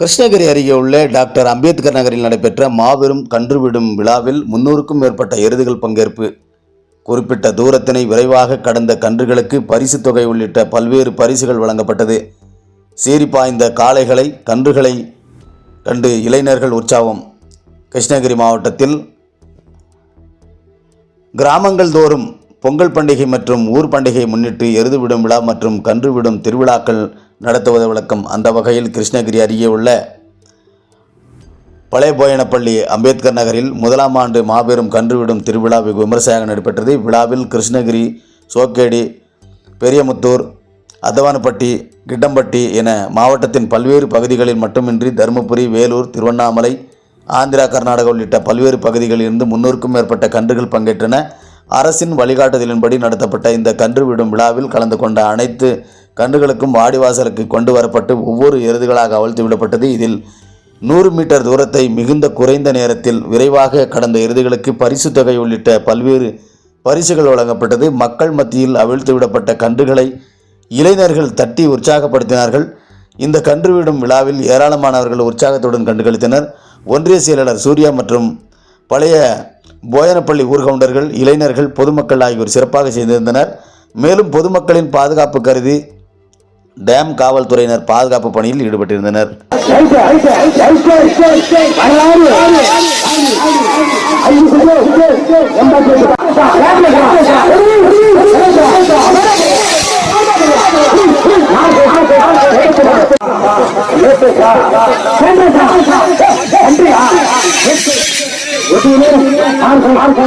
கிருஷ்ணகிரி அருகே உள்ள டாக்டர் அம்பேத்கர் நகரில் நடைபெற்ற மாபெரும் கன்றுவிடும் விழாவில் முன்னூறுக்கும் மேற்பட்ட எருதுகள் பங்கேற்பு. குறிப்பிட்ட தூரத்தினை விரைவாக கடந்த கன்றுகளுக்கு பரிசுத் தொகை உள்ளிட்ட பல்வேறு பரிசுகள் வழங்கப்பட்டது. சீறி பாய்ந்த காளைகளை கன்றுகளை கண்டு இளைஞர்கள் உற்சாகம். கிருஷ்ணகிரி மாவட்டத்தில் கிராமங்கள் தோறும் பொங்கல் பண்டிகை மற்றும் ஊர் பண்டிகையை முன்னிட்டு எருது விடும் விழா மற்றும் கன்று விடும் திருவிழாக்கள் நடத்துவது வழக்கம். அந்த வகையில் கிருஷ்ணகிரி அருகே உள்ள பழைய போயனப்பள்ளி அம்பேத்கர் நகரில் முதலாம் ஆண்டு மாபெரும் கன்று விடும் திருவிழா வெகு விமர்சையாக நடைபெற்றது. விழாவில் கிருஷ்ணகிரி சோக்கேடி பெரியமுத்தூர் அதவானப்பட்டி கிட்டம்பட்டி என மாவட்டத்தின் பல்வேறு பகுதிகளில் மட்டுமின்றி தருமபுரி வேலூர் திருவண்ணாமலை ஆந்திரா கர்நாடகா உள்ளிட்ட பல்வேறு பகுதிகளில் இருந்து முன்னூறுக்கும் மேற்பட்ட கன்றுகள் பங்கேற்றன. அரசின் வழிகாட்டுதலின்படி நடத்தப்பட்ட இந்த கன்று விடும் விழாவில் கலந்து கொண்ட அனைத்து கன்றுகளுக்கும் வாடிவாசலுக்கு கொண்டு வரப்பட்டு ஒவ்வொரு எருதுகளாக அவிழ்த்து விடப்பட்டது. இதில் நூறு மீட்டர் தூரத்தை மிகுந்த குறைந்த நேரத்தில் விரைவாக கடந்த எருதுகளுக்கு பரிசு தொகை உள்ளிட்ட பல்வேறு பரிசுகள் வழங்கப்பட்டது. மக்கள் மத்தியில் அவிழ்த்து விடப்பட்ட கன்றுகளை இளைஞர்கள் தட்டி உற்சாகப்படுத்தினார்கள். இந்த கன்று விடும் விழாவில் ஏராளமானவர்கள் உற்சாகத்துடன் கண்டுகளித்தனர். ஒன்றிய செயலாளர் சூர்யா மற்றும் பழைய போயனப்பள்ளி ஊர்கவுண்டர்கள் இளைஞர்கள் பொதுமக்கள் ஆகியோர் சிறப்பாக செய்திருந்தனர். மேலும் பொதுமக்களின் பாதுகாப்பு கருதி டேம் காவல்துறையினர் பாதுகாப்பு பணியில் ஈடுபட்டிருந்தனர் ஒட்டுமே ஆறு ஆறு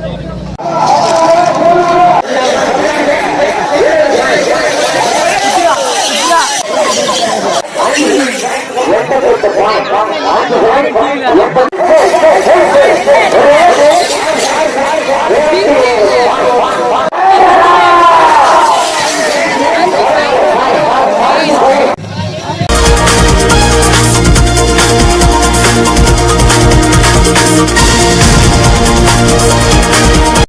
எண்பது எண்பது